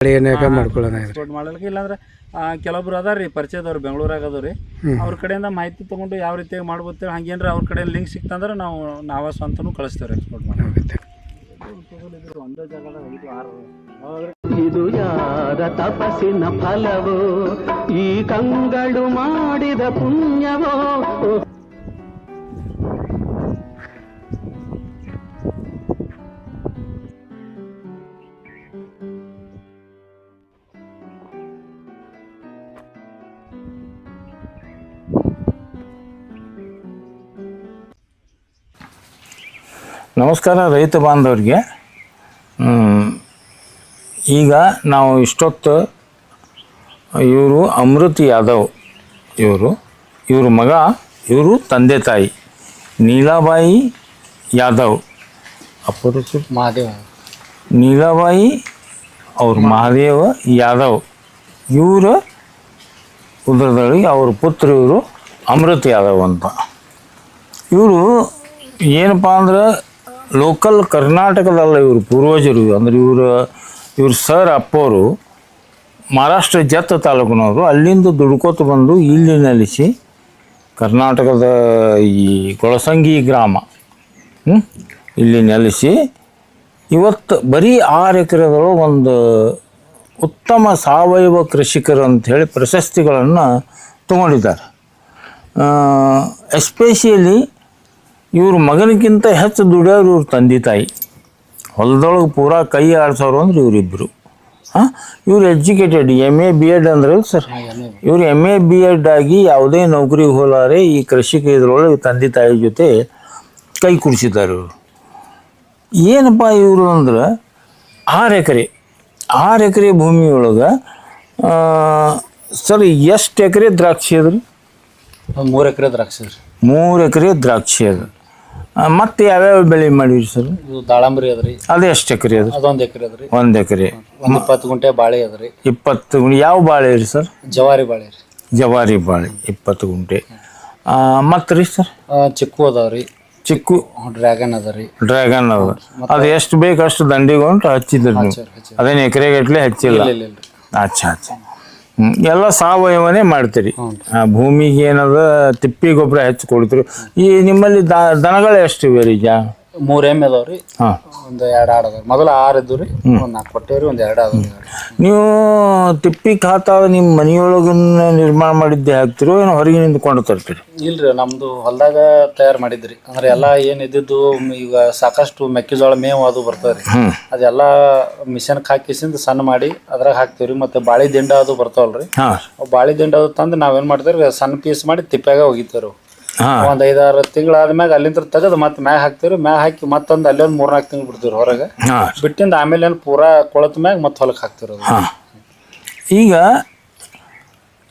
ಏನಾಗ ಮಾಡ್ಕೊಳ್ಳೋಣ ಇದ್ರಿ. ಎಕ್ಸ್ಪೋರ್ಟ್ ಮಾಡ್ಲಿಕ್ಕೆ ಇಲ್ಲಾಂದ್ರೆ ಆ, ಕೆಲವೊಬ್ರು ಅದಾರ ರೀ ಪರಿಚಯದವ್ರು ಬೆಂಗಳೂರಾಗ ಅದಾವ ರೀ ಅವ್ರ ಕಡೆಯಿಂದ ಮಾಹಿತಿ ತೊಗೊಂಡು ಯಾವ ರೀತಿಯಾಗಿ ಮಾಡ್ಬೋದು ಹಂಗೇನ್ರ ಅವ್ರ ಕಡೆ ಲಿಂಕ್ ಸಿಕ್ತಂದ್ರೆ ನಾವು ನಾವ ಸ್ವಂತನೂ ಕಳಿಸ್ತೇವೆ ಎಕ್ಸ್ಪೋರ್ಟ್ ಮಾಡಿ ಆಗುತ್ತೆ. ಒಂದೇ ಜಾಗದಾಗ ಐದು ಆರು ಇದು ಯಾರ ತಪಸ್ಸಿನ ಫಲವೋ ಈ ಕಂಗಳು ಮಾಡಿದ ಪುಣ್ಯವೋ ನಮಸ್ಕಾರ ರೈತ ಬಾಂಧವರಿಗೆ. ಈಗ ನಾವು ಇಷ್ಟೊತ್ತು ಇವರು ಅಮೃತ್ ಯಾದವ್ ಇವರು ಇವ್ರ ಮಗ ಇವರು ತಂದೆ ತಾಯಿ ನೀಲಾಬಾಯಿ ಯಾದವ್. ಅಪರೂಪ ಮಹಾದೇವ. ನೀಲಾಬಾಯಿ ಅವ್ರ ಮಹಾದೇವ ಯಾದವ್. ಇವರ ಉದರದಲ್ಲಿ ಅವ್ರ ಪುತ್ರ ಇವರು ಅಮೃತ್ ಯಾದವ್ ಅಂತ. ಇವರು ಏನಪ್ಪ ಅಂದ್ರೆ ಲೋಕಲ್ ಕರ್ನಾಟಕದಲ್ಲ ಇವರು ಪೂರ್ವಜರು, ಅಂದ್ರೆ ಇವರು, ಇವ್ರ ಸರ್ ಅಪ್ಪವರು ಮಹಾರಾಷ್ಟ್ರ ಜತ್ತ ತಾಲೂಕಿನವರು, ಅಲ್ಲಿಂದ ದುಡ್ಕೋತ ಬಂದು ಇಲ್ಲಿ ನೆಲೆಸಿ ಕರ್ನಾಟಕದ ಈ ಕೊಳಸಂಗಿ ಗ್ರಾಮ ಇಲ್ಲಿ ನೆಲೆಸಿ ಇವತ್ತು ಬರೀ ಆರು ಎಕರೆದೊಳಗೆ ಒಂದು ಉತ್ತಮ ಸಾವಯವ ಕೃಷಿಕರು ಅಂಥೇಳಿ ಪ್ರಶಸ್ತಿಗಳನ್ನು ತಗೊಂಡಿದ್ದಾರೆ. ಎಸ್ಪೆಷಲಿ ಇವ್ರ ಮಗನಿಗಿಂತ ಹೆಚ್ಚು ದುಡಿಯೋರು ಇವ್ರ ತಂದೆ ತಾಯಿ. ಹೊಲದೊಳಗೆ ಪೂರ ಕೈ ಆಡ್ಸೋರು ಅಂದ್ರೆ ಇವರಿಬ್ಬರು ಹಾಂ? ಇವ್ರು educated M A B Ed ಅಂದ್ರೆ ಸರ್. ಇವ್ರು ಎಂ ಎ ಬಿ ಎಡ್ ಆಗಿ ಯಾವುದೇ ನೌಕರಿ ಹೋಲಾರೆ ಈ ಕೃಷಿಕ ಇದ್ರೊಳಗೆ ತಂದೆ ತಾಯಿ ಜೊತೆ ಕೈ ಕುಡಿಸಿದ್ದಾರೆ ಇವರು. ಏನಪ್ಪ ಇವರು ಅಂದ್ರೆ ಆರು ಎಕರೆ ಆರು ಎಕರೆ ಭೂಮಿಯೊಳಗೆ ಸರ್ ಎಷ್ಟು ಎಕರೆ ದ್ರಾಕ್ಷಿ ಅದ್ರಿ? ಮೂರು ಎಕರೆ ದ್ರಾಕ್ಷಿ ಮೂರು ಎಕರೆ ದ್ರಾಕ್ಷಿ ಅದು. ಮತ್ತೆ ಯಾವ್ಯಾವ ಬೆಳೆ ಮಾಡಿರಿ ಸರ್? ಇದು ದಾಳಂಬರಿ ಅದ ರೀ ಅದು ಎಷ್ಟು ಎಕರೆ ಅದು? ಅದೊಂದು ಎಕರೆ ಅದ್ರಿ. ಒಂದು ಎಕರೆ. ಒಂದು ಇಪ್ಪತ್ತು ಗುಂಟೆ ಬಾಳೆ ಅದ್ರಿ. ಇಪ್ಪತ್ತು ಗುಂಟೆ. ಯಾವ ಬಾಳೆ ರೀ ಸರ್? ಜವಾರಿ ಬಾಳೆ ರೀ. ಜವಾರಿ ಬಾಳೆ ಇಪ್ಪತ್ತು ಗುಂಟೆ. ಮತ್ತು ರೀ ಸರ್? ಆ, ಚಿಕ್ಕು ಅದಾವ್ರಿ ಚಿಕ್ಕು? ಡ್ರ್ಯಾಗನ್ ಅದರಿ ರೀ. ಡ್ರ್ಯಾಗನ್ ಅದ ಅದು ಎಷ್ಟು ಬೇಕು ಅಷ್ಟು ದಂಡಿಗೊಂಡು ಹಚ್ಚಿದ್ರಿ ನೀವು. ಅದೇನು ಎಕರೆಗಟ್ಲೆ ಹಚ್ಚಿಲ್ಲ? ಇಲ್ಲ ಅಚ್ಚಾ. ಎಲ್ಲ ಸಾವಯವನೇ ಮಾಡ್ತೀರಿ. ಆ, ಭೂಮಿಗೆ ಏನದ ತಿಪ್ಪಿ ಗೊಬ್ಬರ ಹೆಚ್ಚು ಕೊಡ್ತೀರಿ. ಈ ನಿಮ್ಮಲ್ಲಿ ದ ದನಗಳು ಎಷ್ಟಿವೆ ಇವೆ ರೀ ಜಾ ಮೂರು ಎಂ ಅದಾವ್ರಿ ರೀ. ಹಾಂ. ಒಂದು ಎರಡು ಆಡ ಅದಾವ ಮೊದಲ ಆರು ಇದ್ದು ರೀ. ಒಂದು ನಾಲ್ಕು ಕೊಟ್ಟೇವ್ರಿ ಒಂದು ಎರಡು ಅದಾವ್ರಿ ನೀವು ತಿಪ್ಪಿ ಖಾತ ನಿಮ್ಮ ಮನೆಯೊಳಗನ್ನ ನಿರ್ಮಾಣ ಮಾಡಿದ್ದೆ ಹಾಕ್ತಿರೋ ಏನೋ ಹೊರಗಿನಿಂದ ನಿಂತ್ಕೊಂಡು ತರ್ತೀರಿ? ಇಲ್ರಿ ನಮ್ದು ಹೊಲ್ದಾಗ ತಯಾರು ಮಾಡಿದ್ರಿ. ಅಂದ್ರೆ ಎಲ್ಲಾ ಏನ್ ಇದ್ದಿದ್ದು ಈಗ ಸಾಕಷ್ಟು ಮೆಕ್ಕೆಜೋಳ ಮೇವು ಅದು ಬರ್ತದ್ರಿ ಅದೆಲ್ಲ ಮಿಷನ್ ಹಾಕಿಸಿಂದ ಸಣ್ಣ ಮಾಡಿ ಅದ್ರಾಗ ಹಾಕ್ತಿವ್ರಿ. ಮತ್ತೆ ಬಾಳಿ ದಿಂಡ ಅದು ಬರ್ತಾವಲ್ರಿ. ಹಾಂ. ಅವ್ ಬಾಳಿ ದಿಂಡ ಅದು ತಂದು ನಾವೇನ್ ಮಾಡ್ತೇವ್ರಿ ಸಣ್ಣ ಪೀಸ್ ಮಾಡಿ ತಿಪ್ಪ್ಯಾಗ ಒಗಿತೇವ್ರಿ ಒಂದ್ ಐದಾರು ತಿಂಗಳ ಆದ್ಮ್ಯಾಗ ಅಲ್ಲಿಂದ ತೆಗೆದು ಮತ್ತೆ ಮ್ಯಾಗ ಹಾಕ್ತಿವ್ರಿ. ಮ್ಯಾಗ ಹಾಕಿ ಮತ್ತೊಂದ್ ಅಲ್ಲಿ ಒಂದ್ ಮೂರ್ನಾಲ್ಕು ತಿಂಗಳು ಬಿಡ್ತೀವ್ರಿ ಹೊರಗೆ. ಹಾಂ. ಬಿಟ್ಟಿಂದ ಆಮೇಲೆ ಏನ್ ಪೂರಾ ಕೊಳತ ಮ್ಯಾಗ ಮತ್ತೆ ಹೊಲಕ್ ಹಾಕ್ತಿವ್ರಿ ಅದು. ಹಾಂ. ಈಗ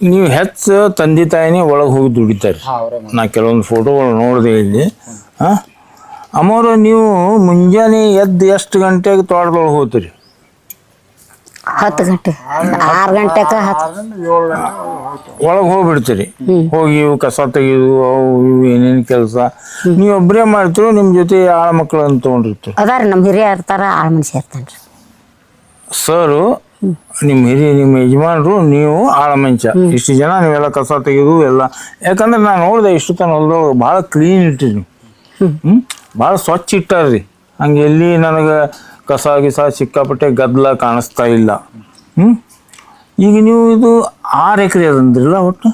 ನೀವು ಹೆಚ್ಚು ತಂದೆ ತಾಯಿನೇ ಒಳಗೆ ಹೋಗಿ ದುಡಿತಾರೆ. ಹಾ ಅವ್ರೇ ನಾ ಕೆಲವೊಂದು ಫೋಟೋಗಳು ನೋಡಿದೆ ಇಲ್ಲಿ. ಹಾಂ. ಅಮ್ಮವರು ನೀವು ಮುಂಜಾನೆ ಎದ್ದು ಎಷ್ಟು ಗಂಟೆಗೆ ತೋಟದೊಳಗೆ ಹೋಗ್ತೀರಿ? ಹತ್ತು ಗಂಟೆ ಆರು ಗಂಟೆಕ ಹತ್ತು. ಒಳಗೆ ಹೋಗ್ಬಿಡ್ತೀರಿ. ಹೋಗಿ ಇವು ಕಸ ತೆಗೆದು ಅವು ಇವು ಏನೇನು ಕೆಲಸ. ನೀವು ಒಬ್ಬರೇ ಮಾಡ್ತೀರೋ ನಿಮ್ಮ ಜೊತೆ ಆಳ ಮಕ್ಕಳನ್ನು ತೊಗೊಂಡಿರ್ತೀರಿ. ಅದಾರ ನಮ್ಮ ಹಿರಿಯ ಇರ್ತಾರ ಆಳ ಮನುಷ್ಯ ಇರ್ತಾನೆ ರೀ ಸರು ನಿಮ್ಮ ಹಿರಿಯ ನಿಮ್ಮ ಯಜಮಾನರು ನೀವು ಆಳ ಮಂಚ. ಇಷ್ಟು ಜನ ನೀವೆಲ್ಲ ಕಸ ತೆಗೆದು ಎಲ್ಲ. ಯಾಕಂದ್ರೆ ನಾನು ನೋಡಿದೆ ಇಷ್ಟು ತನ ಹೊಲದೊಳಗೆ ಭಾಳ ಕ್ಲೀನ್ ಇಟ್ಟಿರಿ ನೀವು ಭಾಳ ಸ್ವಚ್ಛ ಇಟ್ಟಾರ್ರಿ. ಹಂಗೆ ಎಲ್ಲಿ ನನಗೆ ಕಸ ಗಿಸ ಸಿಕ್ಕಾಪಟ್ಟೆ ಗದ್ದಲ ಕಾಣಿಸ್ತಾ ಇಲ್ಲ. ಹ್ಞೂ ಈಗ ನೀವು ಇದು ಆರು ಎಕರೆ ಅದಂದ್ರಲ್ಲ ಒಟ್ಟು?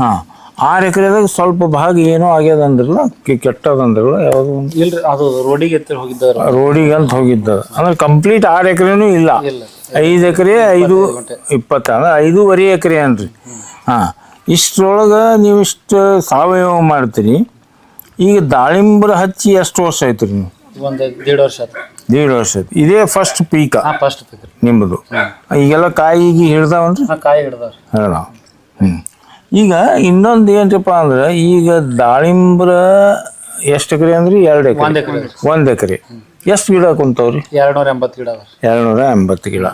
ಹಾಂ. ಆರು ಎಕರೆದಾಗ ಸ್ವಲ್ಪ ಭಾಗ ಏನೋ ಆಗ್ಯದ ಅಂದ್ರಲ್ಲ ಕೆ- ಕೆಟ್ಟದಂದ್ರಲ್ಲ ಯಾವುದು ಒಂದು. ಇಲ್ರಿ ಅದು ರೋಡಿಗೆ ಎತ್ತಿ ಹೋಗಿದ್ದವ್ರ. ರೋಡಿಗೆ ಅಂತ ಹೋಗಿದ್ದ ಅಂದ್ರೆ ಕಂಪ್ಲೀಟ್ ಆರು ಎಕರೆನೂ ಇಲ್ಲ. ಐದು ಎಕರೆ ಐದು ಇಪ್ಪತ್ತ ಅಂದ್ರೆ ಐದೂವರೆ ಎಕರೆ ಅನ್ರಿ ಹಾಂ. ಇಷ್ಟರೊಳಗೆ ನೀವು ಇಷ್ಟು ಸಾವಯವ ಮಾಡ್ತೀರಿ. ಈಗ ದಾಳಿಂಬ್ರ ಹಚ್ಚಿ ಎಷ್ಟು ವರ್ಷ ಆಯ್ತು ರೀ ನೀವು? ಒಂದು ದೇಡ್ ವರ್ಷ ದೇಡ್ ವರ್ಷ ಇದೇ ಫಸ್ಟ್ ಪೀಕ ಹಾ ಫಸ್ಟ್ ನಿಮ್ಮದು. ಈಗೆಲ್ಲ ಕಾಯಿಗೆ ಹಿಡ್ದಾವನ್ರಿ ಹಾ ಕಾಯಿ ಹಿಡ್ದಾವ್ರಿ. ಹೇಳ ಹ್ಞೂ ಈಗ ಇನ್ನೊಂದು ಏನಪ್ಪ ಅಂದ್ರೆ ಈಗ ದಾಳಿಂಬ್ರ ಎಷ್ಟು ಎಕರೆ ಅಂದ್ರಿ? ಎರಡು ಒಂದ್ ಎಕರೆ. ಎಕರೆ ಒಂದು ಎಕರೆ. ಎಷ್ಟು ಗಿಡ ಕುಂತವ್ರಿ? ಎರಡ್ ನೂರ ಎಂಬತ್ತು ಗಿಡ ಅದಾವ್ರಿ. ಎರಡುನೂರ ಎಂಬತ್ತು ಗಿಡ.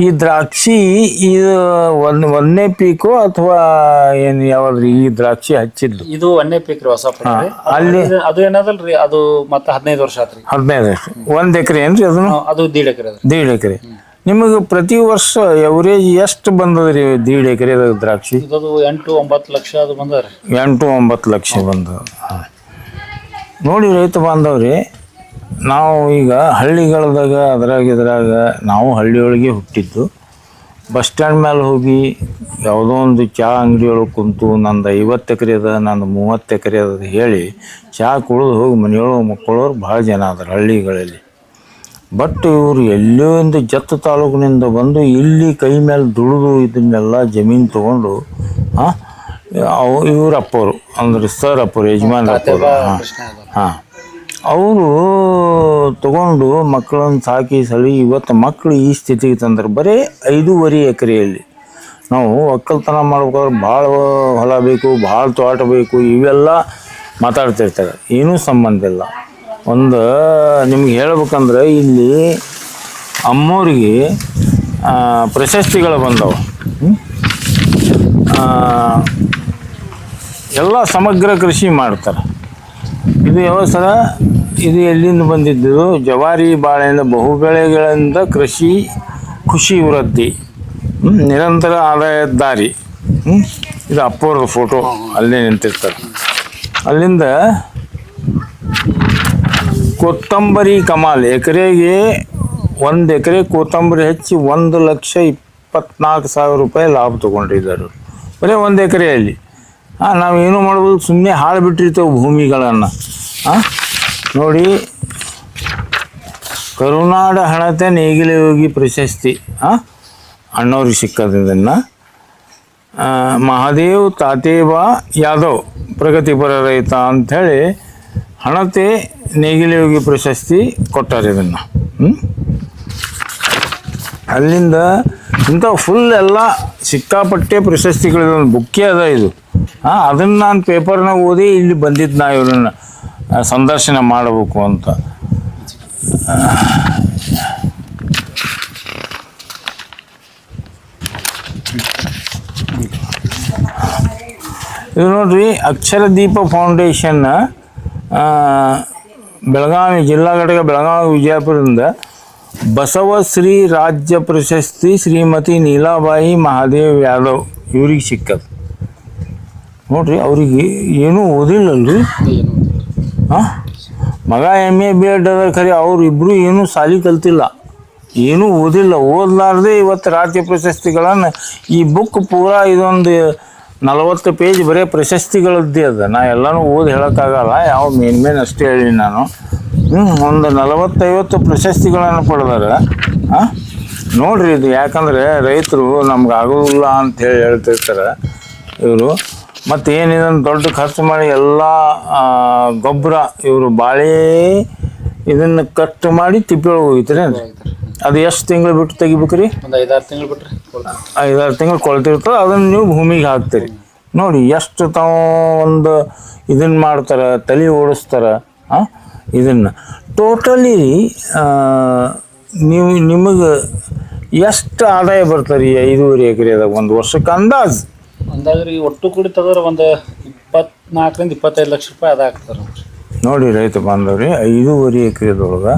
ಈ ದ್ರಾಕ್ಷಿ ಇದು ಒಂದ್ ಒಂದನೇ ಪೀಕು ಅಥವಾ ಏನು ಯಾವ್ದ್ರಿ ಈ ದ್ರಾಕ್ಷಿ ಹಚ್ಚಿದ್ದು? ಇದು ಒಂದೇ ಪೀಕ್ ರೀ ಹೊಸ ಪೀಕ್ ರೀ. ಅಲ್ಲಿ ಅದು- ಅದು ಏನದಲ್ರಿ? ಅದು ಮತ್ತೆ ಹದಿನೈದು ವರ್ಷ ಆತ್ರಿ. ಹದಿನೈದು ವರ್ಷ. ಒಂದು ಎಕರೆ ಏನ್ರಿ ಅದನ್ನು? ಹಾ, ಅದು ದೀಡ್ ಎಕರೆ ಅದ್ರಿ ದೇಡ್ ಎಕರೆ. ನಿಮಗೆ ಪ್ರತಿ ವರ್ಷ ಎವರೇಜ್ ಎಷ್ಟು ಬಂದದ್ರಿ ದೀಡ್ ಎಕರೆ ದ್ರಾಕ್ಷಿ? ಇದದು ಎಂಟು ಒಂಬತ್ತು ಲಕ್ಷ ಅದು ಬಂದ್ರಿ ಎಂಟು ಒಂಬತ್ತು ಲಕ್ಷ ಬಂದ ನೋಡಿ ರೈತ ಬಾಂಧವ್ರಿ ನಾವು ಈಗ ಹಳ್ಳಿಗಳದಾಗ ಅದ್ರಾಗ ಇದ್ರಾಗ ನಾವು ಹಳ್ಳಿಯೊಳಗೆ ಹುಟ್ಟಿದ್ದು. ಬಸ್ ಸ್ಟ್ಯಾಂಡ್ ಮೇಲೆ ಹೋಗಿ ಯಾವುದೋ ಒಂದು ಚಹಾ ಅಂಗಡಿಯೊಳಗೆ ಕುಂತು ನಂದು ಐವತ್ತು ಎಕರೆ ಅದ ನಂದು ಮೂವತ್ತು ಎಕರೆ ಅದ ಹೇಳಿ ಚಹಾ ಕುಡಿದು ಹೋಗಿ ಮನೆಯೊಳಗೆ ಮಕ್ಕಳವ್ರು ಭಾಳ ಜನ ಅದ್ರ ಹಳ್ಳಿಗಳಲ್ಲಿ. ಬಟ್ ಇವರು ಎಲ್ಲೋ ಒಂದು ಜತ್ತು ತಾಲೂಕಿನಿಂದ ಬಂದು ಇಲ್ಲಿ ಕೈ ಮೇಲೆ ದುಡಿದು ಇದನ್ನೆಲ್ಲ ಜಮೀನು ತೊಗೊಂಡು ಹಾಂ ಅವು ಇವ್ರ ಅಂದ್ರೆ ಸರ್ ಅಪ್ಪರು ಯಜಮಾನ್ ಅಪ್ಪರು ಹಾಂ ಹಾಂ. ಅವರು ತಗೊಂಡು ಮಕ್ಕಳನ್ನು ಸಾಕಿ ಸಳಿ ಇವತ್ತು ಮಕ್ಕಳು ಈ ಸ್ಥಿತಿಗೆ ತಂದರು. ಬರೀ ಐದೂವರೆ ಎಕರೆಯಲ್ಲಿ. ನಾವು ಒಕ್ಕಲ್ತನ ಮಾಡ್ಬೇಕಾದ್ರೆ ಭಾಳ ಹೊಲ ಬೇಕು, ಭಾಳ ತೋಟ ಬೇಕು, ಇವೆಲ್ಲ ಮಾತಾಡ್ತಿರ್ತಾರೆ. ಏನೂ ಸಂಬಂಧ ಇಲ್ಲ. ಒಂದು ನಿಮ್ಗೆ ಹೇಳ್ಬೇಕಂದ್ರೆ ಇಲ್ಲಿ ಅಮ್ಮೋರಿಗೆ ಪ್ರಶಸ್ತಿಗಳು ಬಂದವು. ಎಲ್ಲ ಸಮಗ್ರ ಕೃಷಿ ಮಾಡ್ತಾರೆ. ಇದು ಯಾವ ಸರ ಇದು ಎಲ್ಲಿಂದ ಬಂದಿದ್ದು? ಜವಾರಿ ಬಾಳೆಯಿಂದ ಬಹುಬೆಳೆಗಳಿಂದ ಕೃಷಿ ಖುಷಿ ವೃದ್ಧಿ. ನಿರಂತರ ಆದಾಯದ ದಾರಿ? ಇದು ಅಪ್ಪವ್ರದ ಫೋಟೋ ಅಲ್ಲೇ ನಿಂತಿರ್ತಾರೆ ಅಲ್ಲಿಂದ ಕೊತ್ತಂಬರಿ ಕಮಾಲ್ ಎಕರೆಗೆ ಒಂದು ಎಕರೆ ಕೊತ್ತಂಬರಿ ಹೆಚ್ಚಿ ಒಂದು ಲಕ್ಷ ಇಪ್ಪತ್ನಾಲ್ಕು ಸಾವಿರ ರೂಪಾಯಿ ಲಾಭ ತೊಗೊಂಡಿದ್ದಾರೆ. ಬರೀ ಒಂದು ಎಕರೆಯಲ್ಲಿ. ನಾವು ಏನು ಮಾಡ್ಬೋದು ಸುಮ್ಮನೆ ಹಾಳು ಬಿಟ್ಟಿರ್ತೇವೆ ಭೂಮಿಗಳನ್ನು. ನೋಡಿ, ಕರುನಾಡ ಹಣತೆ ನೇಗಿಲೆ ಹೋಗಿ ಪ್ರಶಸ್ತಿ ಅಣ್ಣವ್ರಿಗೆ ಸಿಕ್ಕದನ್ನು ಮಹಾದೇವ್ ತಾತೇಬ ಯಾದವ್ ಪ್ರಗತಿಪರ ರೈತ ಅಂಥೇಳಿ ಹಣತೆ ನೇಗಿಲೆ ಹೋಗಿ ಪ್ರಶಸ್ತಿ ಕೊಟ್ಟಾರೆ ಇದನ್ನು. ಅಲ್ಲಿಂದ ಇಂಥ ಫುಲ್ ಎಲ್ಲ ಸಿಕ್ಕಾಪಟ್ಟೆ ಪ್ರಶಸ್ತಿಗಳಿದೆ ಒಂದು ಬುಕ್ಕೇ ಅದ ಇದು. ಹಾಂ ಅದನ್ನು ನಾನು ಪೇಪರ್ನ ಓದಿ ಇಲ್ಲಿ ಬಂದಿದ್ದು ನಾ ಇವ್ರನ್ನ ಸಂದರ್ಶನ ಮಾಡಬೇಕು ಅಂತ. ಇದು ನೋಡ್ರಿ ಅಕ್ಷರ ದೀಪ ಫೌಂಡೇಶನ್ ಆ, ಬೆಳಗಾವಿ ಜಿಲ್ಲಾ ಘಟಕ ಬೆಳಗಾವಿ ವಿಜಯಪುರದಿಂದ ಬಸವಶ್ರೀ ರಾಜ್ಯ ಪ್ರಶಸ್ತಿ ಶ್ರೀಮತಿ ನೀಲಾಬಾಯಿ ಮಹಾದೇವ್ ಯಾದವ್ ಇವ್ರಿಗೆ ಸಿಕ್ಕದು. ನೋಡ್ರಿ, ಅವ್ರಿಗೆ ಏನೂ ಓದಿಲ್ಲಲ್ರಿ? ಹಾಂ ಮಗ ಎಂ ಎ ಬಿ ಎಡ್ ಅದ ಖರೆ ಅವರಿಬ್ಬರು ಏನೂ ಸಾಲಿ ಕಲ್ತಿಲ್ಲ. ಏನೂ ಓದಿಲ್ಲ, ಓದಲಾರ್ದೆ ಇವತ್ತು ರಾಜ್ಯ ಪ್ರಶಸ್ತಿಗಳನ್ನು, ಈ ಬುಕ್ ಪೂರಾ ಇದೊಂದು ನಲವತ್ತು ಪೇಜ್ ಬರೀ ಪ್ರಶಸ್ತಿಗಳದ್ದೇ ಅದ. ನಾ ಎಲ್ಲನೂ ಓದಿ ಹೇಳೋಕ್ಕಾಗಲ್ಲ, ಯಾವ ಮೇನ್ ಮೇನ್ ಅಷ್ಟೇ ಹೇಳಿ ನಾನು. ಹ್ಞೂ ಒಂದು ನಲವತ್ತೈವತ್ತು ಪ್ರಶಸ್ತಿಗಳನ್ನು ಪಡೆದಾರೆ. ಹಾಂ ನೋಡ್ರಿ ಇದು ಯಾಕಂದರೆ ರೈತರು ನಮ್ಗೆ ಆಗೋದಿಲ್ಲ ಅಂತ ಹೇಳಿ ಹೇಳ್ತಿರ್ತಾರೆ ಇವರು. ಮತ್ತು ಏನಿದನ್ನು ದೊಡ್ಡ ಖರ್ಚು ಮಾಡಿ ಎಲ್ಲ ಗೊಬ್ಬರ ಇವರು ಬಾಳೆ ಇದನ್ನು ಕಟ್ ಮಾಡಿ ತಿಪ್ಪೆಯೊಳಗೆ ಹೋಗಿತ್ರಿ ಅದು ಎಷ್ಟು ತಿಂಗಳು ಬಿಟ್ಟು ತೆಗಿಬೇಕ್ರಿ? ಒಂದು ಐದಾರು ತಿಂಗಳು ಬಿಟ್ರಿ. ಐದಾರು ತಿಂಗಳು ಕೊಳ್ತಿರ್ತದೆ ಅದನ್ನು ನೀವು ಭೂಮಿಗೆ ಹಾಕ್ತೀರಿ. ನೋಡಿ ಎಷ್ಟು ತಾವು ಒಂದು ಇದನ್ನು ಮಾಡ್ತಾರೆ ತಲೆ ಓಡಿಸ್ತಾರೆ ಹಾಂ ಇದನ್ನು. ಟೋಟಲಿ ನೀವು ನಿಮಗೆ ಎಷ್ಟು ಆದಾಯ ಬರ್ತಾರೆ ಈ ಐದೂವರೆ ಎಕರೆದಾಗ ಒಂದು ವರ್ಷಕ್ಕೆ ಅಂದಾಜು? ಅಂದಾಗ್ರಿ ಒಟ್ಟು ಕೂಡಿ ತಗೋರ ಒಂದು ಇಪ್ಪತ್ನಾಲ್ಕರಿಂದ ಇಪ್ಪತ್ತೈದು ಲಕ್ಷ ರೂಪಾಯಿ ಅದ ಆಗ್ತಾರೆ ನೋಡ್ರಿ ನೋಡಿ ರೈತ ಬಾಂಧವ್ರಿ, ಐದೂವರೆ ಎಕರೆದೊಳಗೆ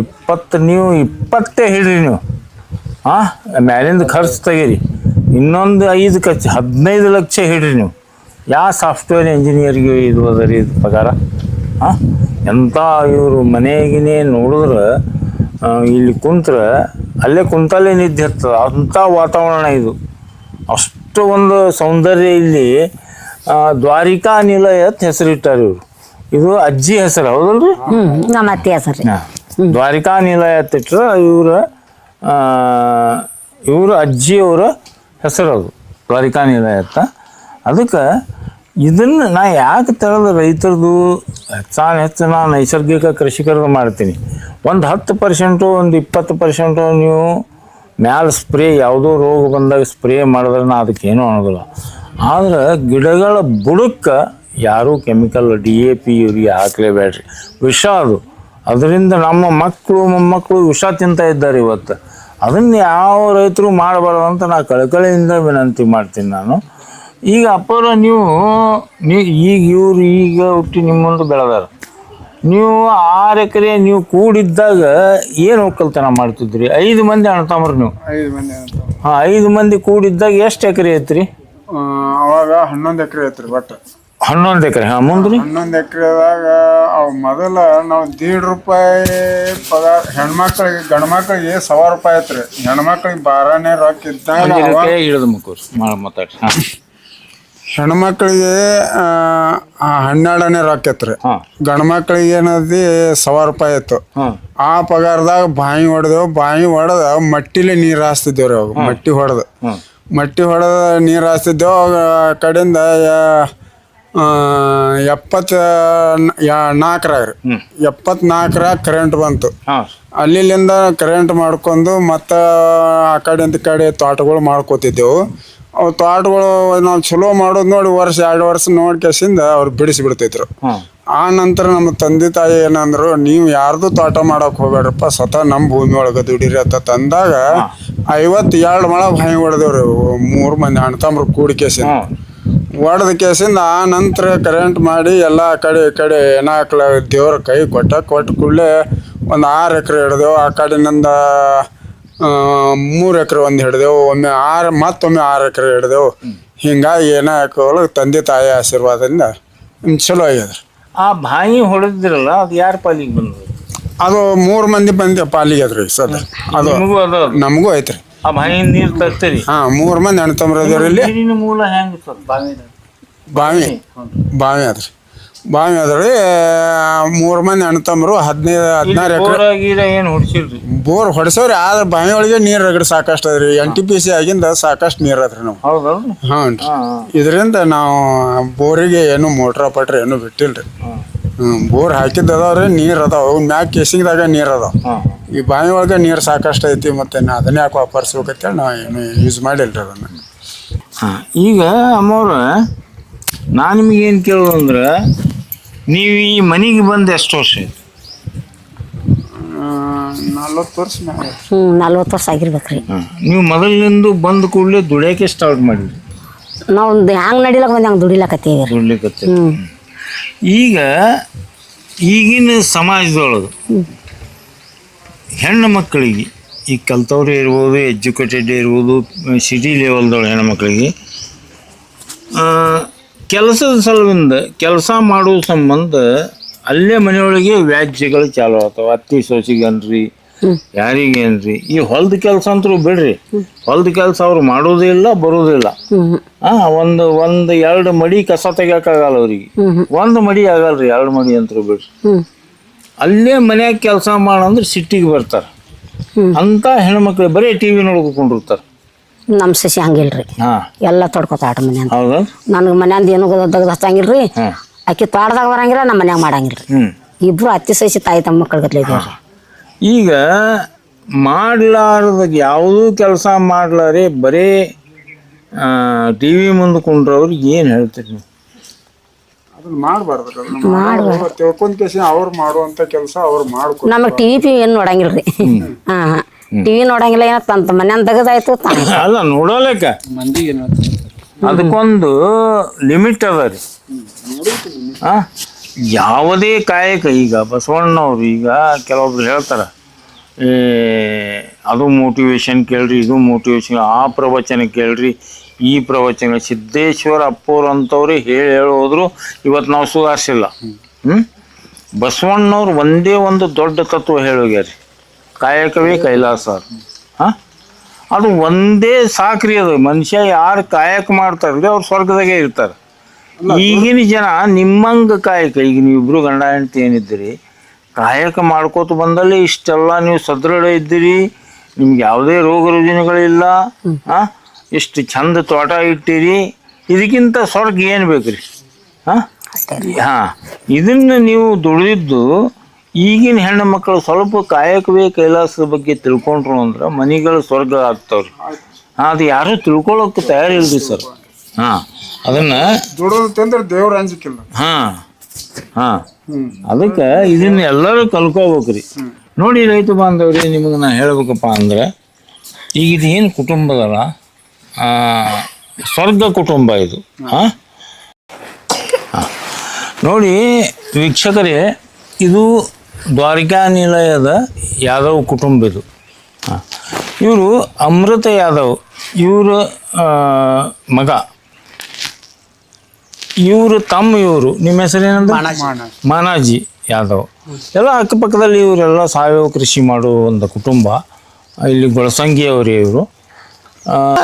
ಇಪ್ಪತ್ತು ನೀವು ಇಪ್ಪತ್ತೇ ಹಿಡ್ರಿ ನೀವು. ಹಾಂ ಮ್ಯಾಲಿಂದ ಖರ್ಚು ತೆಗೀರಿ. ಇನ್ನೊಂದು ಐದು ಖರ್ಚು, ಹದಿನೈದು ಲಕ್ಷ ಹಿಡ್ರಿ ನೀವು. ಯಾವ ಸಾಫ್ಟ್ವೇರ್ ಇಂಜಿನಿಯರ್ಗೆ ಇದು ಅದ ರೀ ಇದು ಪಗಾರ ಹಾಂ ಎಂಥ ಇವರು ಮನೆಗಿನೇ ನೋಡಿದ್ರೆ ಇಲ್ಲಿ ಕುಂತ್ರೆ, ಅಲ್ಲೇ ಕುಂತಲ್ಲೇ ನಿದ್ದೆ ಇರ್ತದೆ. ಅಂಥ ವಾತಾವರಣ ಇದು. ಅಷ್ಟು ಒಂದು ಸೌಂದರ್ಯ ಇಲ್ಲಿ ದ್ವಾರಿಕಾ ನಿಲಯ ಅಂತ ಹೆಸರಿಟ್ಟಾರೆ ಇವರು. ಇದು ಅಜ್ಜಿ ಹೆಸರು ಹೌದಲ್ರಿ? ನಮ್ಮ ಅತ್ತೆ ಹೆಸರು. ದ್ವಾರಿಕಾ ನಿಲಯ ಅಂತ ಇವರ ಇವರ ಅಜ್ಜಿಯವರ ಹೆಸರು ಅದು ದ್ವಾರಿಕಾ ನಿಲಯ ಅಂತ. ಅದಕ್ಕೆ ಇದನ್ನು ನಾ ಯಾಕೆ ತಳೆದ ರೈತರದು ಹೆಚ್ಚಾನ ಹೆಚ್ಚು ನಾನು ನೈಸರ್ಗಿಕ ಕೃಷಿಕರದ್ದು ಮಾಡ್ತೀನಿ. ಒಂದು ಹತ್ತು ಪರ್ಸೆಂಟು ಒಂದು ಇಪ್ಪತ್ತು ಪರ್ಸೆಂಟು ನೀವು ಮ್ಯಾಲ ಸ್ಪ್ರೇ ಯಾವುದೋ ರೋಗ ಬಂದಾಗ ಸ್ಪ್ರೇ ಮಾಡಿದ್ರೆ ನಾ ಅದಕ್ಕೇನೂ ಅನ್ನೋದಿಲ್ಲ. ಆದ್ರೆ ಗಿಡಗಳ ಬುಡಕ್ಕೆ ಯಾರೂ chemical, D A P urea ಹಾಕಲೇಬೇಡ್ರಿ. ವಿಷ ಅದು. ಅದರಿಂದ ನಮ್ಮ ಮಕ್ಕಳು, ಮೊಮ್ಮಕ್ಕಳು ವಿಷ ತಿಂತ ಇದ್ದಾರೆ ಇವತ್ತು. ಅದನ್ನು ಯಾವ ರೈತರು ಮಾಡಬಾರ್ದು ಅಂತ ನಾ ಕಳಕಳಿಯಿಂದ ವಿನಂತಿ ಮಾಡ್ತೀನಿ ನಾನು. ಈಗ ಅಪ್ಪರ ನೀವು, ನೀ ಈಗ ಇವರು ಈಗ ಹುಟ್ಟಿ ನಿಮ್ಮ ಮುಂದೆ ಬೆಳೆದಾರ. ನೀವು ಆರು ಎಕರೆ ನೀವು ಕೂಡಿದ್ದಾಗ ಏನು ಒಕ್ಕಲ್ತನ ಮಾಡ್ತಿದ್ರಿ? ಐದು ಮಂದಿ ಅಣ್ಣ ತಮ್ಮರು ನೀವು. ಐದು ಮಂದಿ ಅಂತ ಹಾಂ ಐದು ಮಂದಿ ಕೂಡಿದ್ದಾಗ ಎಷ್ಟು ಎಕರೆ ಐತ್ರಿ? ಆ, ಅವಾಗ ಹನ್ನೊಂದು ಎಕರೆ ಐತ್ರಿ ಬಟ್ ಹನ್ನೊಂದು ಎಕರೆ ಹಾಂ ಮುಂದ್ರಿ? ಹನ್ನೊಂದು ಎಕರೆದಾಗ ಅವ್ ಮೊದಲ ನಾವು ದೀಡ್ ರೂಪಾಯಿ ಪಗಾರ ಹೆಣ್ಮಕ್ಳಿಗೆ ಗಂಡು ಮಕ್ಳಿಗೆ ಸವಾ ರೂಪಾಯಿ ಐತ್ರಿ. ಹೆಣ್ಮಕ್ಳಿಗೆ ಬಾರಾನೇ ರೊಕ್ಕ ಇದ್ದಾಗ ಅವಾಗ ಮುಕ್ಕೋರಿ ಮಾತಾಡ್ರಿ ಹಾಂ. ಹೆಣ್ಮಕ್ಳಿಗೆ ಆ, ಹನ್ನೆರಡನೇ ರೊಕ್ಕ ಇತ್ತು ರೀ ಗಂಡು ಮಕ್ಳಿಗೆ ಏನದಿ ಸಾವಿರ ರೂಪಾಯಿ ಇತ್ತು ಆ ಪಗಾರದಾಗ ಬಾಯಿ ಹೊಡೆದೆವು ಬಾಯಿ ಹೊಡೆದ ಮಟ್ಟಿಲಿ ನೀರು ಹಾಸ್ತಿದ್ದೇವ್ ರೀ ಅವಾಗ. ಮಟ್ಟಿ ಹೊಡೆದು. ಮಟ್ಟಿ ಹೊಡೆದ ನೀರು ಹಾಸ್ತಿದ್ದೆವು ಅವಾಗ ಆ ಕಡೆಯಿಂದ ಎಪ್ಪತ್ತು ನಾಲ್ಕರಾಗ ರೀ. ಎಪ್ಪತ್ನಾಲ್ಕರಾಗ ಕರೆಂಟ್ ಬಂತು. ಹಾಂ. ಅಲ್ಲಿಂದ ಕರೆಂಟ್ ಮಾಡ್ಕೊಂಡು ಮತ್ತು ಆ ಕಡೆಯಿಂದ ಕಡೆ ತೋಟಗಳು ಮಾಡ್ಕೋತಿದ್ದೆವು. ಅವು ತೋಟಗಳು ನಾವು ಚಲೋ ಮಾಡೋದು ನೋಡಿ ವರ್ಷ ಎರಡು ವರ್ಷ ನೋಡ್ಕೇಸಿಂದ ಅವ್ರು ಬಿಡಿಸಿ ಬಿಡ್ತೈತ್ರು ಆ ನಂತರ ನಮ್ಮ ತಂದೆ ತಾಯಿ ಏನಂದ್ರು ನೀವು ಯಾರ್ದು ತೋಟ ಮಾಡಕ್ ಹೋಗ್ಬೇಡ್ರಪ್ಪ ಸ್ವತಃ ನಮ್ಮ ಭೂಮಿ ಒಳಗೆ ದುಡೀರಿ ಅಂತ ತಂದಾಗ ಐವತ್ತು ಎರಡು ಮಳ ಬಾಯಿ ಹೊಡೆದವ್ರು ಮೂರು ಮಂದಿ ಅಣ್ಣ ತಮ್ರು ಕೂಡಿ ಕೇಸಿಂದ. ಹೊಡೆದ ಕೇಸಿಂದ ಆ ನಂತರ ಕರೆಂಟ್ ಮಾಡಿ ಎಲ್ಲ ಕಡೆ ಈ ಕಡೆ ಏನಾಕ್ಲ ದೇವ್ರ ಕೈ ಕೊಟ್ಟ ಕೊಟ್ಟ ಕೂಡಲೇ ಒಂದು ಆರು ಎಕರೆ ಹಿಡ್ದೆವು. ಆ ಕಡೆನಿಂದ ಮೂರು ಎಕರೆ ಒಂದು ಹಿಡ್ದೆವು ಒಮ್ಮೆ ಆರು ಮತ್ತೊಮ್ಮೆ ಆರು ಎಕರೆ ಹಿಡ್ದೆವು. ಹಿಂಗಾಗಿ ಏನಾಕೋಲ್ಲ ತಂದೆ ತಾಯಿ ಆಶೀರ್ವಾದದಿಂದ ಹ್ಮ್, ಚಲೋ ಆಗ್ಯದ ಆ ಬಾಯಿ ಹೊಡೆದಿರಲ್ಲ ಅದು ಯಾರ ಪಾಲಿಗೆ ಬಂದ್ರು ಅದು ಮೂರು ಮಂದಿ ಬಂದ ಪಾಲಿಗೆ ಅದ್ರಿ ಸದ ಅದು ನಿಮಗೂ ಅದ ನಮಗೂ ಐತ್ರಿ. ಆ ಬಾಯಿ ನೀರು ತರ್ತೀರಿ? ಹಾ ಮೂರು ಮಂದಿ ಅಣ್ಣ ತಮ್ಮರು ಅದಾವ್ರಿ ಇಲ್ಲಿ. ನೀರಿನ ಮೂಲ ಹೆಂಗೆ ಬಾವಿ. ಬಾವಿ ಬಾವಿ ಅದ್ರಿ. ಬಾವಿ ಅದ್ರಿ ಮೂರು ಮಂದಿ ಅಣ್ಣ ತಮ್ಮರು ಹದಿನೈದು ಹದಿನಾರು ಎಕರೆ ಬೋರ ಗೀರ ಏನು ಹೊಡ್ಸಿಲ್ರಿ? ಬೋರ್ ಹೊಡ್ಸವ್ರಿ ಆದ್ರೆ ಬಾವಿ ಒಳಗೆ ನೀರು ರಗಡ್ ಸಾಕಷ್ಟು ಅದ್ರಿ. ಎನ್ ಟಿ ಪಿ ಸಿ ಆಗಿಂದ ಸಾಕಷ್ಟು ನೀರು ಅದ್ರಿ ನಾವು ಹೌದಲ್ರಿ? ಹಾಂ ರೀ. ಇದರಿಂದ ನಾವು ಬೋರಿಗೆ ಏನು ಮೋಟ್ರ ಪಟ್ರ ಏನು ಬಿಟ್ಟಿಲ್ರಿ. ಹ್ಞೂ ಬೋರ್ ಹಾಕಿದ್ದು ಅದಾವ್ರಿ ನೀರು ಅದಾವ. ಮ್ಯಾಗ ಕೇಸಿಂಗ್ದಾಗ ನೀರು ಅದಾವ. ಈ ಬಾವಿ ಒಳಗೆ ನೀರು ಸಾಕಷ್ಟು ಐತಿ ಮತ್ತೆ ನಾ ಅದನ್ನ ಯಾಕೆ ವಾಪರ್ಸ್ಬೇಕಂತೇಳಿ ನಾವು ಏನು ಯೂಸ್ ಮಾಡಿಲ್ರಿ ಅದನ್ನು. ಹಾಂ ಈಗ ಅಮ್ಮವ್ರ ನಾನು ನಿಮಗೇನು ಕೇಳೋದು ಅಂದ್ರೆ ನೀವು ಈ ಮನೆಗೆ ಬಂದು ಎಷ್ಟು ವರ್ಷ ಆಯ್ತು? ನಲ್ವತ್ತು ವರ್ಷ ಮ್ಯಾಲೆ ಹ್ಞೂ ನಲ್ವತ್ತು ವರ್ಷ ಆಗಿರ್ಬೇಕ್ರಿ ಹಾಂ. ನೀವು ಮೊದಲಿನಿಂದ ಬಂದ ಕೂಡಲೇ ದುಡಿಯೋಕೆ ಸ್ಟಾರ್ಟ್ ಮಾಡಿದ್ರಿ. ನಾವು ಒಂದು ಹ್ಯಾಂಗೆ ನಡಿಲಕ್ಕ ಬಂದು ಹಂಗೆ ದುಡಿಲಕತ್ತೀವಿ ರೀ. ದುಡ್ಲಿಕ್ಕೆ ಹ್ಞೂ ಈಗ ಈಗಿನ ಸಮಾಜದೊಳಗೆ ಹೆಣ್ಣು ಮಕ್ಕಳಿಗೆ ಈ ಕಲ್ತವ್ರು ಇರ್ಬೋದು ಎಜುಕೇಟೆಡ್ ಇರ್ಬೋದು ಸಿಟಿ ಲೆವೆಲ್ದೊಳಗೆ ಹೆಣ್ಣು ಮಕ್ಕಳಿಗೆ ಕೆಲಸದ ಸಲುವಿಂದ ಕೆಲಸ ಮಾಡುವ ಸಂಬಂಧ ಅಲ್ಲೇ ಮನೆಯೊಳಗೆ ವ್ಯಾಜ್ಯಗಳು ಚಾಲು ಆಗ್ತಾವ. ಅತ್ತಿ ಸೊಸಿಗನ್ರಿ ಯಾರಿಗೇನ್ರಿ ಈ ಹೊಲ್ದ ಕೆಲಸ ಅಂತೂ ಬಿಡ್ರಿ. ಹೊಲ್ದ ಕೆಲಸ ಅವ್ರು ಮಾಡೋದೇ ಇಲ್ಲ ಬರೋದಿಲ್ಲ ಆ ಒಂದು ಒಂದು ಎರಡು ಮಡಿ ಕಸ ತೆಗಿಯಕ್ಕಾಗಲ್ಲ ಅವ್ರಿಗೆ. ಒಂದು ಮಡಿ ಆಗಲ್ರಿ ಎರಡು ಮಡಿ ಅಂತ ಬಿಡ್ರಿ. ಅಲ್ಲೇ ಮನ್ಯಾಗ ಕೆಲಸ ಮಾಡಂದ್ರೆ ಸಿಟ್ಟಿಗೆ ಬರ್ತಾರೆ. ಅಂತ ಹೆಣ್ಮಕ್ಳು ಬರೀ ಟಿ ವಿ ನೋಡ್ಕೊಂಡಿರ್ತಾರೆ ನಮ್ಮ ಸಸಿ ಹಂಗಿಲ್ರಿ. ಹಾಂ. ಎಲ್ಲ ತೊಡ್ಕೊತಾಳ್ರಿ ಮನ್ಯಾಗ. ಹೌದು? ನನಗೆ ಮನ್ಯಾಂದ ಏನು ತೆಗ್ದು ಹಚ್ಚಂಗಿಲ್ರಿ. ಆಕಿ ತೋಟದಾಗ ಬರಂಗಿಲ್ಲ ನಮ್ಮ ಮನ್ಯಾಗ ಮಾಡಂಗಿಲ್ರಿ. ಹ್ಞೂ ಇಬ್ರು ಅತ್ತಿ ಸಸಿ ತಾಯಿ ತಮ್ಮ ಮಕ್ಕಳಿಗತ್ಲೆ ಇದೇವ್ರಿ ಈಗ ಮಾಡ್ಲಾರ್ದ ಯಾವುದೂ ಕೆಲಸ ಮಾಡ್ಲಾರೆ ಬರೀ ಟಿ ವಿ ಮುಂದೆ ಕುಂಡ್ರವ್ರಿಗೆ ಏನು ಹೇಳ್ತೀರಿ ನೀವು? ಅದನ್ನ ಮಾಡಬಾರ್ದು ತಿಳ್ಕೊಂಡ್ ಕೇಸಿ ಅವ್ರು ಮಾಡುವಂತ ಕೆಲಸ ಅವ್ರು ಮಾಡ್ಕೊ ನಮಗೆ ಟಿ ವಿ ಏನು ನೋಡಂಗಿಲ್ರಿ. ಹಾಂ ಹಾಂ. ಟಿ ವಿ ನೋಡಂಗಿಲ್ಲ, ಏನ ತಂತ ಮನೆ ತೆಗದಾಯ್ತು ಅಲ್ಲ, ನೋಡೋಲೇಕ. ಅದಕ್ಕೊಂದು ಲಿಮಿಟ್ ಅದ ರೀ. ಆ? ಯಾವುದೇ ಕಾಯಕ, ಈಗ ಬಸವಣ್ಣವ್ರು, ಈಗ ಕೆಲವೊಬ್ರು ಹೇಳ್ತಾರೆ, ಏ, ಅದು ಮೋಟಿವೇಶನ್ ಕೇಳ್ರಿ, ಇದು ಮೋಟಿವೇಶನ್ ಆ ಪ್ರವಚನ ಕೇಳ್ರಿ, ಈ ಪ್ರವಚನ. ಸಿದ್ದೇಶ್ವರ ಅಪ್ಪೋರು ಅಂತವ್ರಿ ಹೇಳಿ ಹೇಳೋದ್ರು ಇವತ್ತು ನಾವು ಸುಧಾರಿಸಿಲ್ಲ. ಹ್ಞೂ ಬಸವಣ್ಣವ್ರು ಒಂದೇ ಒಂದು ದೊಡ್ಡ ತತ್ವ ಹೇಳೋಗ್ಯಾರಿ. ಕಾಯಕವೇ ಕೈಲಾಸ. ಹಾಂ? ಅದು ಒಂದೇ ಸಾಕ್ರಿ ಅದು. ಮನುಷ್ಯ ಯಾರು ಕಾಯಕ ಮಾಡ್ತಾರಲ್ಲ ಅವ್ರು ಸ್ವರ್ಗದಾಗೆ ಇರ್ತಾರೆ. ಈಗಿನ ಜನ ನಿಮ್ಮಂಗ ಕಾಯಕ. ಈಗ ನೀವಿಬ್ರು ಗಂಡ ಹೆಂಡತಿ ಏನಿದ್ದೀರಿ ಕಾಯಕ ಮಾಡ್ಕೋತ ಬಂದಲ್ಲಿ ಇಷ್ಟೆಲ್ಲ ನೀವು ಸದೃಢ ಇದ್ದೀರಿ. ನಿಮ್ಗೆ ಯಾವುದೇ ರೋಗ ರುಜಿನಗಳಿಲ್ಲ. ಹಾಂ? ಇಷ್ಟು ಚಂದ ತೋಟ ಇಟ್ಟಿರಿ. ಇದಕ್ಕಿಂತ ಸ್ವರ್ಗ ಏನು ಬೇಕ್ರಿ? ಹಾಂ? ಹಾಂ. ಇದನ್ನು ನೀವು ದುಡಿದಿದ್ದು ಈಗಿನ ಹೆಣ್ಣು ಮಕ್ಕಳು ಸ್ವಲ್ಪ ಕಾಯಕವೇ ಕೈಲಾಸದ ಬಗ್ಗೆ ತಿಳ್ಕೊಂಡ್ರು ಅಂದ್ರೆ ಮನೆಗಳು ಸ್ವರ್ಗ ಆಗ್ತಾವ್ರಿ. ಹಾಂ ಅದು ಯಾರೂ ತಿಳ್ಕೊಳ್ಳೋಕೆ ತಯಾರಿಲ್ರಿ ಸರ್. ಹಾಂ ಅದನ್ನು ದುಡೋದಂದ್ರೆ ದೇವ್ರ ಅಂಜಿಕಿಲ್ಲ. ಹಾಂ ಹಾಂ. ಅದಕ್ಕೆ ಇದನ್ನ ಎಲ್ಲರೂ ಕಲ್ಕೋಬೇಕ್ರಿ. ನೋಡಿ ರೈತ ಬಾಂಧವ್ರಿ ನಿಮಗೆ ನಾ ಹೇಳ್ಬೇಕಪ್ಪ ಅಂದ್ರೆ ಈಗ ಇದು ಏನು ಕುಟುಂಬ ಅದಲ್ಲ ಆ, ಸ್ವರ್ಗ ಕುಟುಂಬ ಇದು. ಹಾಂ. ನೋಡಿ ವೀಕ್ಷಕರೇ ಇದು ದ್ವಾರಕಾ ನಿಲಯದ ಯಾದವ್ ಕುಟುಂಬ ಇದು ಇವರು ಅಮೃತ ಯಾದವ್ ಇವರ ಮಗ. ಇವರು ತಮ್ಮ ಇವರು. ನಿಮ್ಮ ಹೆಸರೇನಂದ್ರೆ ಮಾನಾಜಿ. ಯಾದವ್. ಎಲ್ಲ ಅಕ್ಕಪಕ್ಕದಲ್ಲಿ ಇವರೆಲ್ಲ ಸಾವಯವ ಕೃಷಿ ಮಾಡುವ ಒಂದು ಕುಟುಂಬ. ಇಲ್ಲಿ ಗೊಳಸಂಗಿಯವರೇ ಇವರು.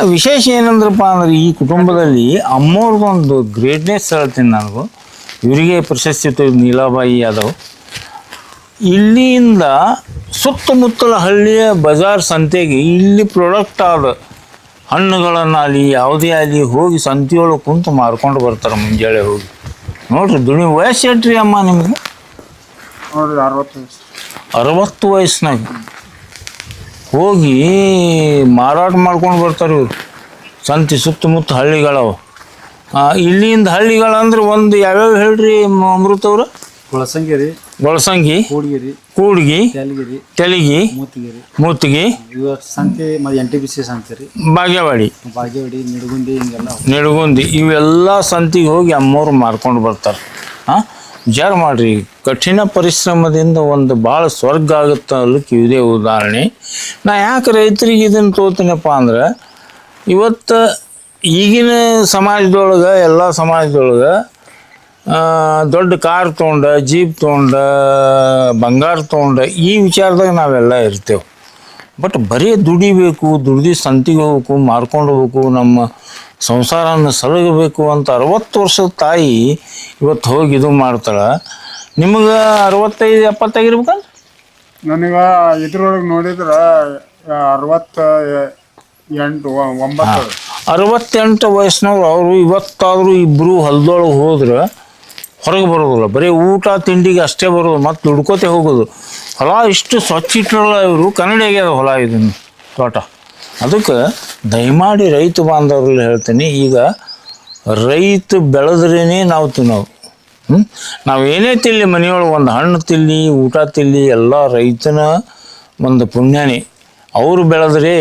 ವಿಶೇಷ ಏನಂದ್ರಪ್ಪ ಅಂದ್ರೆ ಈ ಕುಟುಂಬದಲ್ಲಿ ಅಮ್ಮವ್ರದ್ದೊಂದು ಗ್ರೇಟ್ನೆಸ್ ಹೇಳ್ತೀನಿ ನನಗೂ ಇವರಿಗೆ ಪ್ರಶಸ್ತಿ ನೀಲಾಬಾಯಿ ಯಾದವ್. ಇಲ್ಲಿಂದ ಸುತ್ತಮುತ್ತಲ ಹಳ್ಳಿಯ ಬಜಾರ್ ಸಂತೆಗೆ ಇಲ್ಲಿ ಪ್ರಾಡಕ್ಟ್ ಆದ ಹಣ್ಣುಗಳನ್ನಾಗಲಿ ಯಾವುದೇ ಆಗಲಿ ಹೋಗಿ ಸಂತೆಯೊಳಗೆ ಕುಂತು ಮಾರ್ಕೊಂಡು ಬರ್ತಾರೆ ಮುಂಜಾನೆ ಹೋಗಿ. ನೋಡ್ರಿ ದುಡಿ ವಯಸ್ಸು ಎಟ್ರಿ ಅಮ್ಮ ನಿಮಗೆ? ನೋಡ್ರಿ ಅರವತ್ತು ಅರವತ್ತು ವಯಸ್ಸಿನಾಗ. ಹೋಗಿ ಮಾರಾಟ ಮಾಡ್ಕೊಂಡು ಬರ್ತಾರೆ ಇವರು. ಸಂತೆ ಸುತ್ತಮುತ್ತ ಹಳ್ಳಿಗಳವು. ಇಲ್ಲಿಂದ ಹಳ್ಳಿಗಳಂದ್ರೆ ಒಂದು ಯಾವ್ಯಾವ ಹೇಳ್ರಿ ಅಮೃತವ್ರ ಕೊಳಸಂಗಿರಿ ಗೊಳಸಂಗಿ ಕೂಡ್ಗಿರಿ ಕೂಡ್ಗಿ ತೆಲಗಿರಿ ತೆಲಿಗಿ ಮೂತಿಗಿರಿ. ಮೂತಿಗಿ ಸಂತೆ ಮತ್ತು ಎನ್ ಟಿ ಬಿ ಸಿ ಸಂತೆ ರೀ ಬಾಗೇವಾಡಿ ಬಾಗೇವಾಡಿ ನಿಡಗುಂದಿ ಹಿಂಗೆಲ್ಲ ನಿಡಗುಂದಿ ಇವೆಲ್ಲ ಸಂತಿಗೆ ಹೋಗಿ ಅಮ್ಮವ್ರು ಮಾರ್ಕೊಂಡು ಬರ್ತಾರೆ. ಹಾಂ ವಿಚಾರ ಮಾಡ್ರಿ ಕಠಿಣ ಪರಿಶ್ರಮದಿಂದ ಒಂದು ಭಾಳ ಸ್ವರ್ಗ ಆಗುತ್ತೆ ಅಲ್ಲಕ್ಕೆ ಇದೇ ಉದಾಹರಣೆ. ನಾ ಯಾಕೆ ರೈತರಿಗೆ ಇದನ್ನು ತೋತೀನಪ್ಪ ಅಂದ್ರೆ ಇವತ್ತು ಈಗಿನ ಸಮಾಜದೊಳಗೆ ಎಲ್ಲ ಸಮಾಜದೊಳಗೆ ದೊಡ್ಡ ಕಾರ್ ತೊಗೊಂಡ ಜೀಪ್ ತೊಗೊಂಡ ಬಂಗಾರ ತೊಗೊಂಡ ಈ ವಿಚಾರದಾಗ ನಾವೆಲ್ಲ ಇರ್ತೇವೆ. ಬಟ್ ಬರೀ ದುಡಿಬೇಕು ದುಡ್ದು ಸಂತಿಗೆ ಹೋಗ್ಬೇಕು ಮಾರ್ಕೊಂಡು ಹೋಗ್ಬೇಕು ನಮ್ಮ ಸಂಸಾರನ ಸಲಗಬೇಕು ಅಂತ ಅರವತ್ತು ವರ್ಷದ ತಾಯಿ ಇವತ್ತು ಹೋಗಿ ಇದು ಮಾಡ್ತಾಳೆ. ನಿಮಗೆ ಅರವತ್ತೈದು ಎಪ್ಪತ್ತಾಗಿರ್ಬೇಕಂದ್ರೆ ನನಗೆ ಇದ್ರೊಳಗೆ ನೋಡಿದ್ರೆ ಅರವತ್ತ ಎಂಟು ಒಂಬತ್ತು. ಅರವತ್ತೆಂಟು ವಯಸ್ಸಿನವ್ರು ಅವರು ಇವತ್ತಾದರೂ ಇಬ್ಬರು ಹೊಲದೊಳಗೆ ಹೋದ್ರೆ ಹೊರಗೆ ಬರೋದಿಲ್ಲ. ಬರೀ ಊಟ, ತಿಂಡಿಗೆ ಅಷ್ಟೇ ಬರೋದು, ಮತ್ತು ದುಡ್ಕೋತೆ ಹೋಗೋದು. ಹೊಲ ಇಷ್ಟು ಸ್ವಚ್ಛ ಇಟ್ಟರಲ್ಲ ಇವರು ಕನ್ನಡ ಆಗ್ಯದ ಹೊಲ ಇದನ್ನು, ತೋಟ. ಅದಕ್ಕೆ ದಯಮಾಡಿ ರೈತ ಬಾಂಧವ್ರಲ್ಲಿ ಹೇಳ್ತೀನಿ, ಈಗ ರೈತ ಬೆಳೆದ್ರೇ ನಾವು ತಿನ್ನೋದು. ನಾವು ಏನೇ ತಿಲ್ಲಿ ಮನೆಯೊಳಗೆ ಒಂದು ಹಣ್ಣು ತಿಲ್ಲಿ ಊಟ ತಿಲ್ಲಿ ಎಲ್ಲ ರೈತನ ಒಂದು ಪುಣ್ಯನೇ. ಅವರು ಬೆಳೆದ್ರೆ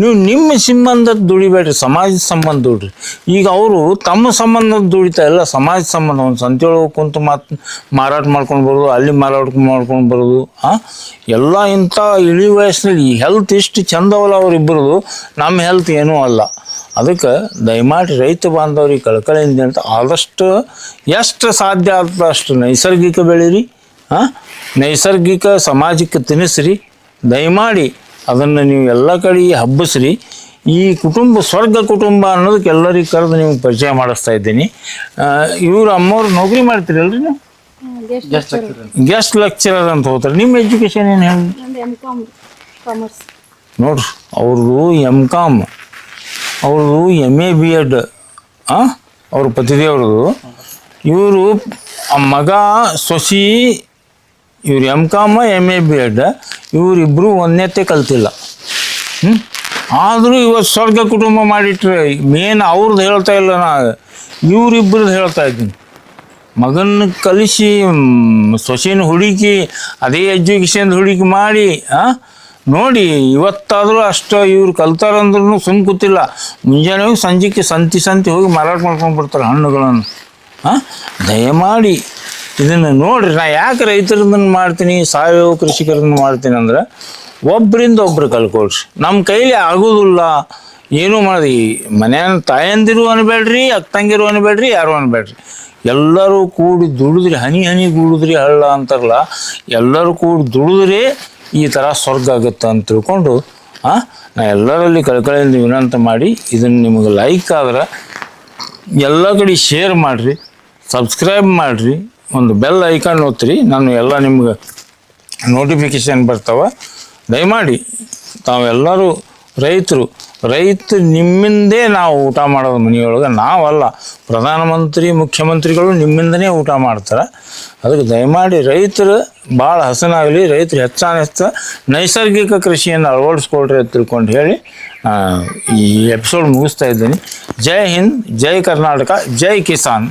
ನೀವು ನಿಮ್ಮ ಸಂಬಂಧದ ದುಡಿಬೇಡ್ರಿ, ಸಮಾಜದ ಸಂಬಂಧ ದುಡ್ರಿ. ಈಗ ಅವರು ತಮ್ಮ ಸಂಬಂಧದ ದುಡಿತಾ ಇಲ್ಲ ಸಮಾಜ ಸಂಬಂಧ. ಒಂದು ಸಂತೆಯೊಳಗೆ ಕುಂತು ಮಾತು, ಮಾರಾಟ ಮಾಡ್ಕೊಂಡು ಬರೋದು, ಅಲ್ಲಿ ಮಾರಾಟ ಮಾಡ್ಕೊಂಡು ಬರೋದು ಹಾಂ ಎಲ್ಲ ಇಂಥ ಇಳಿ ವಯಸ್ಸಿನಲ್ಲಿ ಹೆಲ್ತ್ ಇಷ್ಟು ಚಂದವಲ್ಲ ಅವರಿಬ್ಬರದು ನಮ್ಮ ಹೆಲ್ತ್ ಏನೂ ಅಲ್ಲ. ಅದಕ್ಕೆ ದಯಮಾಡಿ ರೈತ ಬಾಂಧವ್ರಿಗೆ ಕಳ್ಕಳಿಂದ ಅಂತ ಆದಷ್ಟು ಎಷ್ಟು ಸಾಧ್ಯ ಆಗ್ತದೆ ಅಷ್ಟು ನೈಸರ್ಗಿಕ ಬೆಳೀರಿ ಹಾಂ ನೈಸರ್ಗಿಕ ಸಮಾಜಕ್ಕೆ ತಿನ್ನಿಸ್ರಿ ದಯಮಾಡಿ ಅದನ್ನು ನೀವು ಎಲ್ಲ ಕಡೆ ಹಬ್ಬಿಸ್ರಿ. ಈ ಕುಟುಂಬ ಸ್ವರ್ಗ ಕುಟುಂಬ ಅನ್ನೋದಕ್ಕೆ ಎಲ್ಲರಿಗೆ ಕರೆದು ನಿಮ್ಗೆ ಪರಿಚಯ ಮಾಡಿಸ್ತಾ ಇದ್ದೀನಿ. ಇವರು ಅಮ್ಮವ್ರು ನೌಕರಿ ಮಾಡ್ತೀರಲ್ರಿ ನೀವು? ಗೆಸ್ಟ್ ಲೆಕ್ಚರರ್ ಅಂತ ಹೋಗ್ತಾರೆ. ನಿಮ್ಮ ಎಜುಕೇಶನ್ ಏನು ಹೇಳಿ? ನೋಡ್ರಿ ಅವ್ರದ್ದು ಎಂ ಕಾಮ್ ಅವ್ರದ್ದು ಎಂ ಎ ಬಿ ಎಡ್ ಅವ್ರ ಪತಿದೇವ್ರದ್ದು. ಇವರು ಮಗ ಸೊಸಿ ಇವ್ರು ಎಂ ಕಾಮ ಎಂ ಎ ಬಿ ಎಡ್ ಇವರಿಬ್ಬರು ಒಂದನೇತೆ ಕಲ್ತಿಲ್ಲ. ಹ್ಞೂ ಆದರೂ ಇವತ್ತು ಸ್ವರ್ಗ ಕುಟುಂಬ ಮಾಡಿಟ್ರೆ ಮೇನ್ ಅವ್ರದ್ದು ಹೇಳ್ತಾ ಇಲ್ಲ ನಾ ಇವರಿಬ್ಬರದ್ದು ಹೇಳ್ತಾ ಇದ್ದೀನಿ. ಮಗನ ಕಲಿಸಿ ಸೊಸೆನ ಹುಡುಕಿ, ಅದೇ ಎಜುಕೇಷನ್ ಹುಡುಕಿ ಮಾಡಿ ನೋಡಿ, ಇವತ್ತಾದರೂ ಅಷ್ಟು ಇವ್ರು ಕಲ್ತಾರಂದ್ರೂ ಸುಮ್ಮ ಕೂತಿಲ್ಲ. ಮುಂಜಾನೆ ಹೋಗಿ ಸಂಜೆಗೆ ಸಂತಿ ಸಂತಿ ಹೋಗಿ ಮಾರಾಟ ಮಾಡ್ಕೊಂಡು ಬರ್ತಾರೆ ಹಣ್ಣುಗಳನ್ನು. ಹಾಂ ದಯಮಾಡಿ ಇದನ್ನು ನೋಡ್ರಿ ನಾ ಯಾಕೆ ರೈತರದನ್ನ ಮಾಡ್ತೀನಿ ಸಾವಯವ ಕೃಷಿಕರನ್ನು ಮಾಡ್ತೀನಿ ಅಂದ್ರೆ ಒಬ್ಬರಿಂದ ಒಬ್ರು ಕಲ್ಕೊಳ್ರಿ. ನಮ್ಮ ಕೈಲಿ ಆಗೋದಿಲ್ಲ. ಏನೂ ಮಾಡಿ ಮನೆಯ ತಾಯಂದಿರು ಅನ್ಬೇಡ್ರಿ ಅಕ್ಕಂಗಿರು ಅನ್ಬೇಡ್ರಿ ಯಾರು ಅನ್ಬೇಡ್ರಿ. ಎಲ್ಲರೂ ಕೂಡಿ ದುಡಿದ್ರಿ ಹನಿ ಹನಿ ದುಡಿದ್ರಿ ಹಳ್ಳ ಅಂತಾರಲ್ಲ ಎಲ್ಲರೂ ಕೂಡಿ ದುಡಿದ್ರೆ ಈ ಥರ ಸ್ವರ್ಗ ಆಗುತ್ತೆ ಅಂತ ತಿಳ್ಕೊಂಡು ಆ, ನಾ ಎಲ್ಲರಲ್ಲಿ ಕಳ್ಕಳಿಯಿಂದ ವಿನಂತ ಮಾಡಿ ಇದನ್ನು ನಿಮಗೆ ಲೈಕ್ ಆದ್ರೆ ಎಲ್ಲ ಕಡೆ ಶೇರ್ ಮಾಡಿರಿ ಸಬ್ಸ್ಕ್ರೈಬ್ ಮಾಡಿರಿ. ಒಂದು ಬೆಲ್ ಐಕಾನ್ ಒತ್ತಿರಿ ನಾನು ಎಲ್ಲ ನಿಮ್ಗೆ ನೋಟಿಫಿಕೇಷನ್ ಬರ್ತಾವೆ. ದಯಮಾಡಿ ತಾವೆಲ್ಲರೂ ರೈತರು, ರೈತ ನಿಮ್ಮಿಂದೇ ನಾವು ಊಟ ಮಾಡೋದು ಮನೆಯೊಳಗೆ ನಾವಲ್ಲ. ಪ್ರಧಾನಮಂತ್ರಿ, ಮುಖ್ಯಮಂತ್ರಿಗಳು ನಿಮ್ಮಿಂದನೇ ಊಟ ಮಾಡ್ತಾರೆ. ಅದಕ್ಕೆ ದಯಮಾಡಿ ರೈತರು ಭಾಳ ಹಸನಾಗಲಿ, ರೈತರು ಹೆಚ್ಚಾನ ಹೆಚ್ಚ ನೈಸರ್ಗಿಕ ಕೃಷಿಯನ್ನು ಅಳವಡಿಸ್ಕೊಳ್ರಿ ಅಂತ ತಿಳ್ಕೊಂಡು ಹೇಳಿ ಈ ಎಪಿಸೋಡ್ ಮುಗಿಸ್ತಾ ಇದ್ದೀನಿ. ಜೈ ಹಿಂದ್, ಜೈ ಕರ್ನಾಟಕ, ಜೈ ಕಿಸಾನ್.